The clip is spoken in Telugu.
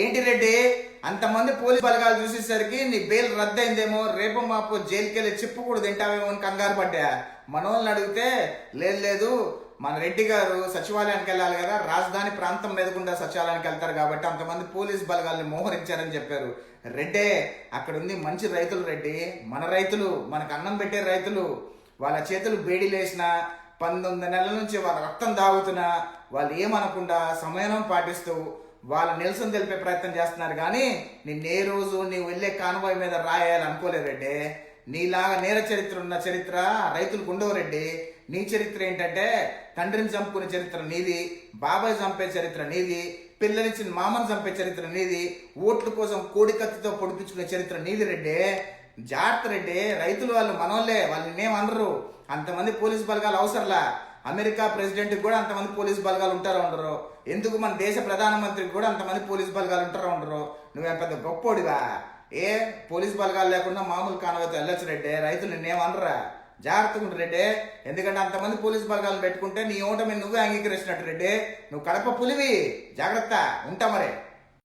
ఏంటి రెడ్డి? అంతమంది పోలీస్ బలగాలు చూసేసరికి నీ బెయిల్ రద్దయిందేమో రేపు మాపు జైలుకి వెళ్ళి చెప్పు కూడా తింటావేమో అని కంగారు పడ్డా. మనోళ్ళని అడిగితే లేదు లేదు మన రెడ్డి గారు సచివాలయానికి వెళ్ళాలి కదా రాజధాని ప్రాంతం లేకుండా సచివాలయానికి వెళ్తారు కాబట్టి అంతమంది పోలీస్ బలగాల్ని మోహరించారని చెప్పారు. రెడ్డే అక్కడ ఉంది మంచి రైతులు రెడ్డి. మన రైతులు మనకు అన్నం పెట్టే రైతులు. వాళ్ళ చేతులు బేడీలేసిన పంతొమ్మిది నెలల నుంచి వాళ్ళ రక్తం తాగుతున్నా వాళ్ళు ఏమనకుండా సమయం పాటిస్తూ వాళ్ళ నిరసన తెలిపే ప్రయత్నం చేస్తున్నారు కానీ నిన్న ఏ రోజు నీవు వెళ్ళే కాన్వాయ్ మీద రాయాలి అనుకోలేదు రెడ్డి. నీలాగా నేర చరిత్ర ఉన్న చరిత్ర రైతులకు ఉండవు రెడ్డి. నీ చరిత్ర ఏంటంటే తండ్రిని చంపుకునే చరిత్ర నీది బాబాయ్ చంపే చరిత్ర నీది పిల్లనిచ్చిన మామని చంపే చరిత్ర నీది ఓట్ల కోసం కోడి కత్తితో పొడిపించుకునే చరిత్ర నీది రెడ్డి. జాగ్రత్త రెడ్డి రైతులు వాళ్ళు మనోళ్ళే వాళ్ళు నేనేమనరు అంతమంది పోలీసు బలగాలు అవసరంలా. అమెరికా ప్రెసిడెంట్కి కూడా అంతమంది పోలీస్ బలగాలు ఉంటారో ఉండరు. ఎందుకు మన దేశ ప్రధానమంత్రికి కూడా అంతమంది పోలీస్ బలగాలు ఉంటారో ఉండరు. నువ్వేం పెద్ద గొప్పోడివా? ఏ? పోలీస్ బలగాలు లేకుండా మామూలు కానవైతే వెళ్ళొచ్చు రెడ్డి. రైతులు నేనేమనరా జాగ్రత్తగా ఉండు రెడ్డి. ఎందుకంటే అంతమంది పోలీస్ బలగాలను పెట్టుకుంటే నీ ఓటమి నువ్వే అంగీకరించినట్టు రెడ్డి. నువ్వు కడప పులివి. జాగ్రత్త. ఉంటా మరి.